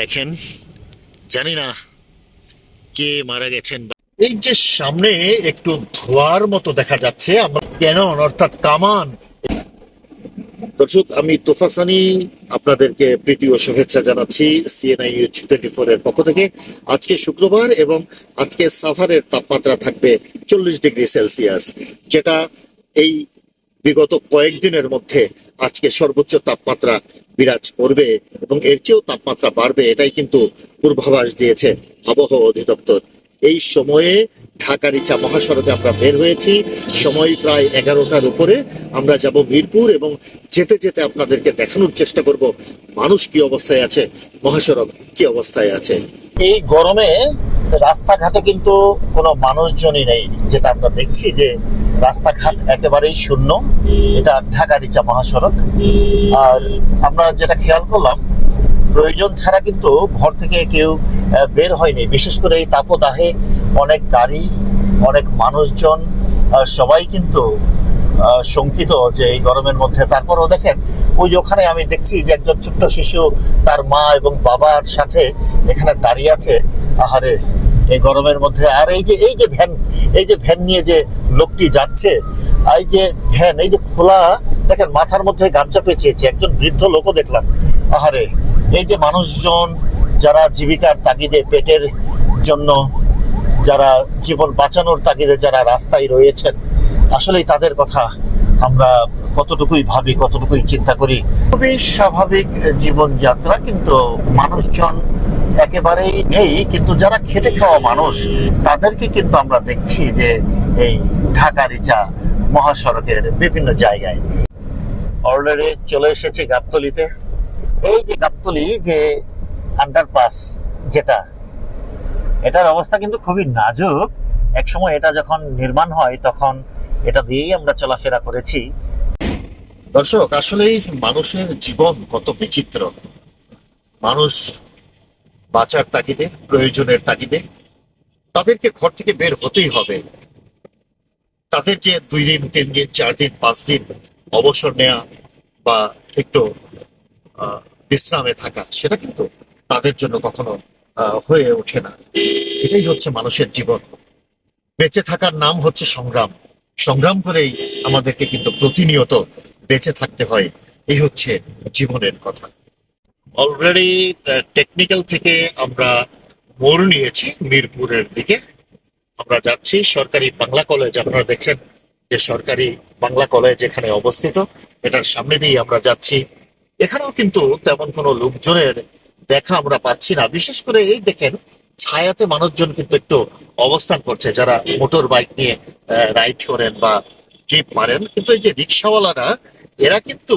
দেখেন, জানি না কে মারা গেছেন এই যে সামনে একটু ধোয়ার মতো দেখা যাচ্ছে, আমরা কেন অর্থাৎ কামান। দর্শক, আমি তোফাসানি আপনাদেরকে প্রীতি ও শুভেচ্ছা জানাচ্ছি সিএনআই নিউজ টোয়েন্টি ফোর এর পক্ষ থেকে। আজকে শুক্রবার এবং আজকে সাফারের তাপমাত্রা থাকবে চল্লিশ ডিগ্রি সেলসিয়াস, যেটা এই বিগত কয়েকদিনের মধ্যে আজকে সর্বোচ্চ তাপমাত্রা বিরাজ করবে এবং এর চেয়েও তাপমাত্রা বাড়বে, এটাই কিন্তু পূর্বাভাস দিয়েছে আবহাওয়া অধিদপ্তর। এই সময়ে ঢাকার ইচ্ছা মহাসড়কে আমরা বের হয়েছি। সময় প্রায় এগারোটার উপরে। আমরা যাব মিরপুর এবং যেতে যেতে আপনাদেরকে দেখানোর চেষ্টা করব মানুষ কি অবস্থায় আছে, মহাসড়ক কি অবস্থায় আছে। এই গরমে রাস্তাঘাটে কিন্তু কোনো মানুষজনই নেই, যেটা আমরা দেখছি যে রাস্তাঘাট একেবারেই শূন্য। এটা ঢাকার ইচ্ছা মহাসড়ক। আর আমরা যেটা খেয়াল করলাম, প্রয়োজন ছাড়া কিন্তু ঘর থেকে কেউ বের হয়নি। বিশেষ করে এই তাপদাহে অনেক গাড়ি, অনেক মানুষজন সবাই কিন্তু শঙ্কিত যে এই গরমের মধ্যে। তারপরও দেখেন, ওই যে ওখানে আমি দেখছি যে একজন ছোট্ট শিশু তার মা এবং বাবার সাথে এখানে দাঁড়িয়ে আছে। আহারে! এই গরমের মধ্যে। আর এই যে এই যে ভ্যান, এই যে ভ্যান নিয়ে যে লোকটি যাচ্ছে এই যে ভ্যান, এই যে খোলা, দেখেন, মাথার মধ্যে গামছা পেঁচিয়েছে। একজন বৃদ্ধ লোকও দেখলাম। আহারে, এই যে মানুষজন যারা জীবিকার তাগিদে, পেটের জন্য যারা জীবন বাঁচানোর তাগিদে যারা রাস্তায় রয়েছেন, আসলেই তাদের কথা আমরা কতটুকুই ভাবি, কতটুকুই চিন্তা করি? খুবই স্বাভাবিক জীবনযাত্রা, কিন্তু মানুষজন একেবারেই নেই, কিন্তু যারা খেটে খাওয়া মানুষ, তাদেরকে কিন্তু আমরা দেখছি যে এই ঢাকা রিচা মহাসড়কের বিভিন্ন জায়গায়। অলরেডি চলে এসেছি গাবতলিতে। এই যে গাবতলি যে আন্ডারপাস যেটা, এটার অবস্থা কিন্তু খুবই নাজুক। একসময় এটা যখন নির্মাণ হয়, তখন এটা দিয়েই আমরা চলাফেরা করেছি। দর্শক, আসলেই মানুষের জীবন কত বিচিত্র। মানুষ বাঁচার তাগিদে, প্রয়োজনের তাগিদে। তাদেরকে ঘর থেকে বের হতেই হবে। তাদের যে দুই দিন, তিন দিন, চার দিন, পাঁচ দিন অবসর নেওয়া বা একটু বিশ্রামে থাকা, সেটা কিন্তু তাদের জন্য কখনো হয়ে ওঠে না। এটাই হচ্ছে মানুষের জীবন। বেঁচে থাকার নাম হচ্ছে সংগ্রাম। সংগ্রাম করেই আমাদেরকে কিন্তু প্রতিনিয়ত বেঁচে থাকতে হয়। এই হচ্ছে জীবনের কথা। অলরেডি টেকনিক্যাল থেকে আমরা মোড় নিয়েছি মিরপুরের দিকে। আমরা যাচ্ছি সরকারি বাংলা কলেজ আপনারা দেখছেন যে সরকারি বাংলা কলেজ এখানে অবস্থিত। এটার সামনে দিয়ে আমরা যাচ্ছি। এখানেও কিন্তু তেমন কোনো লোকজনের দেখা আমরা পাচ্ছি না। বিশেষ করে এই দেখেন, ছায়াতে মানুষজন কিন্তু একটু অবস্থান করছে। যারা মোটর বাইক নিয়ে রাইড করেন বা ট্রিপ মারেন। কিন্তু এই যে রিক্সাওয়ালারা, এরা কিন্তু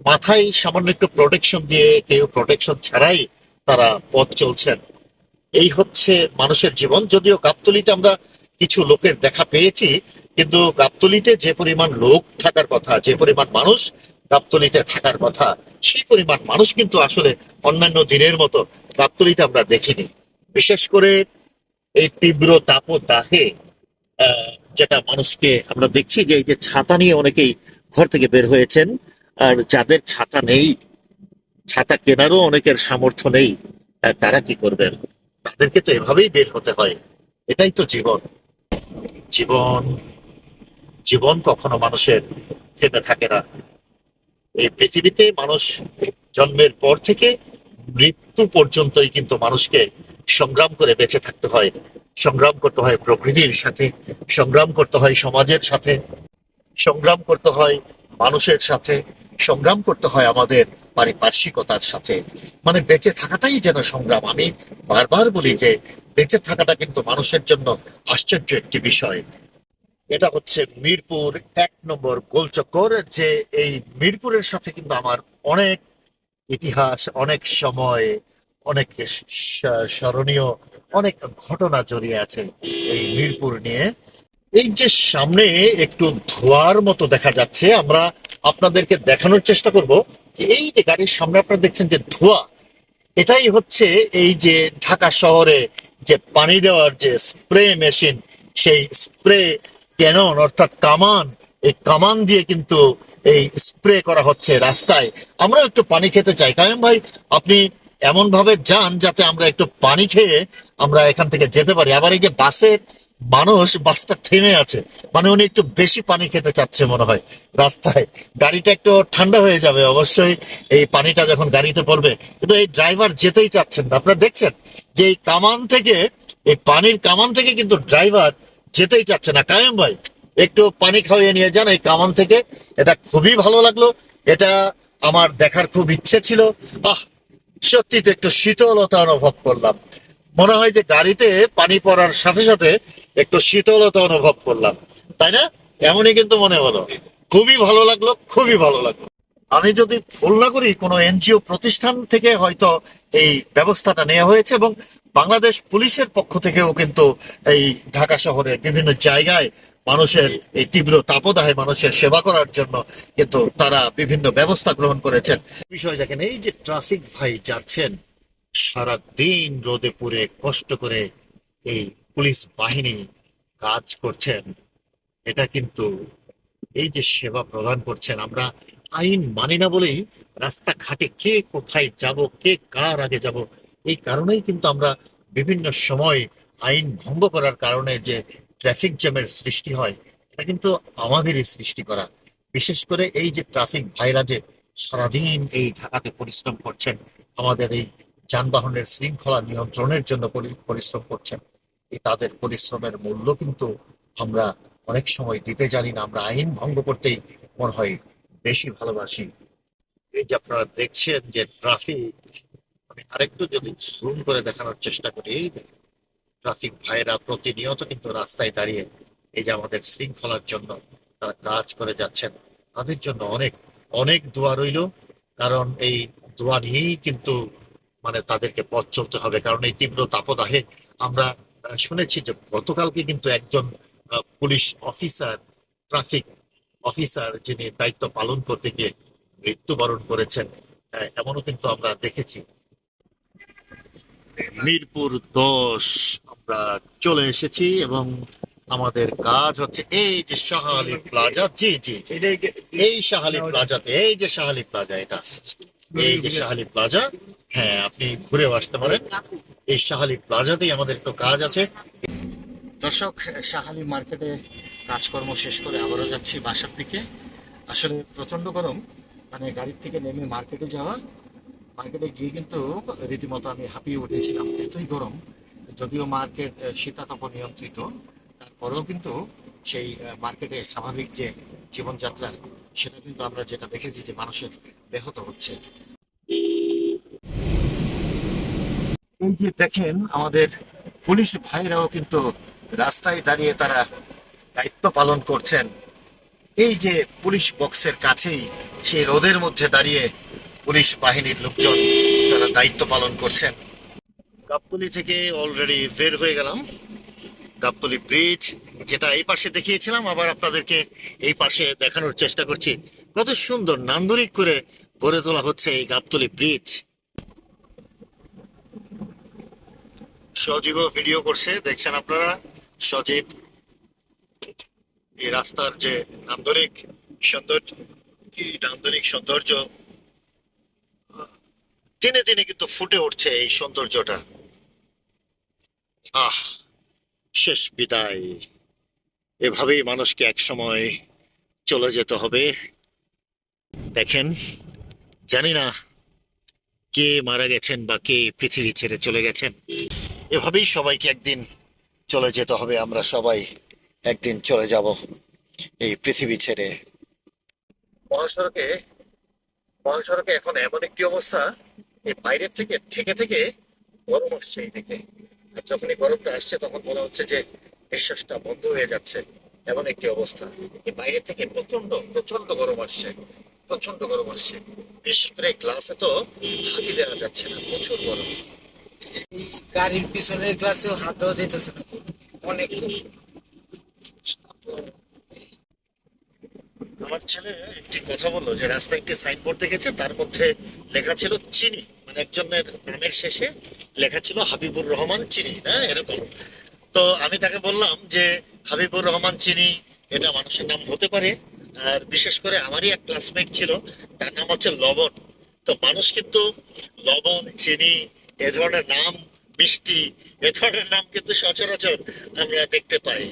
মাথায় সামান্য একটু প্রোটেকশন দিয়ে কেউ প্রোটেকশন ছাড়াই তারা পথ চলছেন। এই হচ্ছে মানুষের জীবন। যদিও গাবতলিতে আমরা কিছু লোকের দেখা পেয়েছি কিন্তু গাবতলিতে যে পরিমাণ লোক থাকার কথা যে পরিমাণ মানুষ গাবতলিতে থাকার কথা সেই পরিমাণ মানুষ কিন্তু আসলে অন্যান্য দিনের মতো গাবতলিতে আমরা দেখিনি। বিশেষ করে এই তীব্র তাপদাহে আহ, যেটা মানুষকে আমরা দেখছি যে এই যে ছাতা নিয়ে অনেকেই ঘর থেকে বের হয়েছেন আর যাদের ছাতা নেই, ছাতা কেনারও অনেকের সামর্থ্য নেই তারা কি করবেন? তাদেরকে তো এভাবেই বের হতে হয়। এটাই তো জীবন। জীবন জীবন কখনো মানুষের থেমে থাকে না। এই পৃথিবীতে মানুষ জন্মের পর থেকে মৃত্যু পর্যন্তই কিন্তু মানুষকে সংগ্রাম করে বেঁচে থাকতে হয়। সংগ্রাম করতে হয় প্রকৃতির সাথে, সংগ্রাম করতে হয় সমাজের সাথে, সংগ্রাম করতে হয় মানুষের সাথে। সংগ্রাম করতে হয় আমাদের পারিপার্শ্বিকতার সাথে। মানে বেঁচে থাকাটাই যেন সংগ্রাম। আমি বারবার বলি যে, বেঁচে থাকাটা কিন্তু মানুষের জন্য আশ্চর্য একটি বিষয়। এটা হচ্ছে মিরপুর এক নম্বর গোলচক্কর, যে এই মিরপুরের সাথে কিন্তু আমার অনেক ইতিহাস, অনেক সময়, অনেক স্মরণীয়, অনেক ঘটনা জড়িয়ে আছে এই মিরপুর নিয়ে। এই যে সামনে একটু ধোয়ার মতো দেখা যাচ্ছে, আমরা আপনাদেরকে দেখানোর চেষ্টা করব যে এই যে গাড়ির সামনে আপনারা দেখছেন যে ধোঁয়া, এটাই হচ্ছে এই যে ঢাকা শহরে যে পানি দেওয়ার যে স্প্রে মেশিন, সেই স্প্রে ক্যানন অর্থাৎ কামান, এই কামান দিয়ে কিন্তু এই স্প্রে করা হচ্ছে রাস্তায়। আমরা একটু পানি খেতে চাই। কায়ম ভাই, আপনি এমন ভাবে যান যাতে আমরা একটু পানি খেয়ে আমরা এখান থেকে যেতে পারি। আবার এই যে বাসের মানুষ বাসটা থেমে আছে। মানে উনি একটু বেশি পানি খেতে চাচ্ছে মনে হয় রাস্তায়। গাড়িটা একটু ঠান্ডা হয়ে যাবে অবশ্যই। এই পানিটা যখন গাড়িতে পড়বে। কিন্তু এই ড্রাইভার যেতেই চাচ্ছেন না। আপনারা দেখছেন যে এই কামান থেকে, এই পানির কামান থেকে কিন্তু ড্রাইভার যেতেই চাচ্ছে না। কায়েম ভাই, একটু পানি খাওয়িয়ে নিয়ে যান এই কামান থেকে। এটা খুবই ভালো লাগল। এটা আমার দেখার খুব ইচ্ছে ছিল। আহ সত্যি তো একটু শীতলতা অনুভব করলাম। মনে হয় যে গাড়িতে পানি পড়ার সাথে সাথে একটু শীতলতা অনুভব করলাম, তাই না? এমনই কিন্তু মনে হলো। খুবই ভালো লাগল, খুবই ভালো লাগল। আমি যদি ভুল না করি, কোনো এনজিও প্রতিষ্ঠান থেকে হয়তো এই ব্যবস্থাটা নেওয়া হয়েছে এবং বাংলাদেশ পুলিশের পক্ষ থেকেও কিন্তু এই ঢাকা শহরের বিভিন্ন জায়গায় মানুষের এই তীব্র তাপদাহে মানুষের সেবা করার জন্য কিন্তু তারা বিভিন্ন ব্যবস্থা গ্রহণ করেছেন। বিষয় দেখেন, এই যে ট্রাফিক ভাই যাচ্ছেন সারা দিন রোদে পুড়ে কষ্ট করে এই পুলিশ বাহিনী কাজ করছেন, এটা কিন্তু এই যে সেবা প্রদান করছেন, আমরা আইন মানি না বলেই রাস্তা ঘাটে কে কোথায় যাব, কে কার আগে যাব, এই কারণেই কিন্তু আমরা বিভিন্ন সময় আইন ভঙ্গ করার কারণে যে ট্রাফিক জ্যামের সৃষ্টি হয়, এটা কিন্তু আমাদেরই সৃষ্টি করা। বিশেষ করে এই যে ট্রাফিক ভাইরা যে সারাদিন এই ঢাকাতে পরিশ্রম করছেন, আমাদের এই যানবাহনের শৃঙ্খলা নিয়ন্ত্রণের জন্য পরিশ্রম করছেন তাদের পরিশ্রমের মূল্য কিন্তু আমরা অনেক সময় দিতে জানি না। আমরা আইন ভঙ্গ করতেই মনে হয় বেশি ভালোবাসি। এই যে আপনারা দেখছেন যে ট্রাফিক, আমি আরেকটু যদি জুম করে দেখানোর চেষ্টা করি। ট্রাফিক ভাইরা প্রতিনিয়ত কিন্তু রাস্তায় দাঁড়িয়ে এই যে আমাদের শৃঙ্খলার জন্য তারা কাজ করে যাচ্ছেন। তাদের জন্য অনেক অনেক দোয়া রইল। কারণ এই দোয়া নিয়েই কিন্তু মানে তাদেরকে পথ চলতে হবে। কারণ এই তীব্র তাপদাহে আমরা শুনেছি যে গতকালকে কিন্তু একজন পুলিশ অফিসার, ট্রাফিক অফিসার যিনি দায়িত্ব পালন করতে গিয়ে মৃত্যুবরণ করেছেন এমনও কিন্তু আমরা দেখেছি মিরপুর দশ, আমরা চলে এসেছি এবং আমাদের কাজ হচ্ছে এই যে শাহালি প্লাজা জি জি। এই শাহালি প্লাজাতে, এই যে শাহালি প্লাজা এটা, এই যে শাহালি প্লাজা হ্যাঁ আপনি ঘুরেও আসতে পারেন এই শাহালি প্লাজাতেই আমাদের একটু কাজ আছে। দর্শক, শাহালি মার্কেটে কাজকর্ম শেষ করে আবারও যাচ্ছি বাসার দিকে। আসলে প্রচণ্ড গরম মানে গাড়ির থেকে নেমে মার্কেটে যাওয়া। মার্কেটে গিয়ে কিন্তু রীতিমতো আমি হাঁপিয়ে উঠেছিলাম, এতই গরম। যদিও মার্কেট শীতাতপ নিয়ন্ত্রিত, তারপরেও কিন্তু সেই মার্কেটে স্বাভাবিক যে জীবনযাত্রা, সেটা কিন্তু আমরা যেটা দেখেছি যে মানুষের ব্যাহত হচ্ছে। এই যে দেখেন, আমাদের পুলিশ ভাইরাও কিন্তু রাস্তায় দাঁড়িয়ে তারা দায়িত্ব পালন করছেন। এই যে পুলিশ বক্সের কাছেই, সেই রোদের মধ্যে দাঁড়িয়ে পুলিশ বাহিনীর লোকজন তারা দায়িত্ব পালন করছেন। গাবতলি থেকে অলরেডি বের হয়ে গেলাম। গাবতলি ব্রিজ যেটা এই পাশে দেখিয়েছিলাম, আবার আপনাদেরকে এই পাশে দেখানোর চেষ্টা করছি। কত সুন্দর, নান্দনিক করে গড়ে তোলা হচ্ছে এই গাবতলি ব্রিজ সজীব ভিডিও করছে। দেখছেন আপনারা? সজীব এই রাস্তার যে নান্দনিক সৌন্দর্য, এই নান্দনিক সৌন্দর্য দিনে দিনে কিন্তু ফুটে উঠছে এই সৌন্দর্যটা। আহ, শেষ বিদায়। এভাবেই মানুষকে এক সময় চলে যেতে হবে। দেখেন, জানি না কে মারা গেছেন বা কে পৃথিবী ছেড়ে চলে গেছেন। এভাবেই সবাইকে একদিন চলে যেতে হবে, আমরা সবাই একদিন চলে যাব এই পৃথিবী ছেড়ে। মহাসড়কে মহাসড়কে এখন এমন একটি অবস্থা, এই বাইরের থেকে থেকে থেকে গরম আসছে এইদিকে। আর যখনই গরমটা আসছে, তখন মনে হচ্ছে যে নিঃশ্বাসটা বন্ধ হয়ে যাচ্ছে। এমন একটি অবস্থা। এই বাইরে থেকে প্রচণ্ড প্রচণ্ড গরম আসছে প্রচণ্ড গরম আসছে। বিশেষ করে গ্লাসে তো হাতি দেওয়া যাচ্ছে না, প্রচুর গরম। গাড়ির পিছনের গ্লাসেও হাত দেওয়া যাইতেছে না। অনেক আমার ছেলে একটি কথা বলল যে, রাস্তায় একটি সাইনবোর্ড দেখেছে, তার মধ্যে লেখা ছিল চিনি। মানে একজনের নামের শেষে লেখা ছিল হাবিবুর রহমান চিনি, না? এরকম। তো আমি তাকে বললাম যে, হাবিবুর রহমান চিনি, এটা মানুষের নাম হতে পারে। আর বিশেষ করে আমারই এক ক্লাসমেট ছিল, তার নাম হচ্ছে লবণ। তো মানুষ কিন্তু লবণ, চিনি এ ধরনের নাম মিষ্টি এ ধরনের নাম কিন্তু সচরাচর আমরা দেখতে পাই।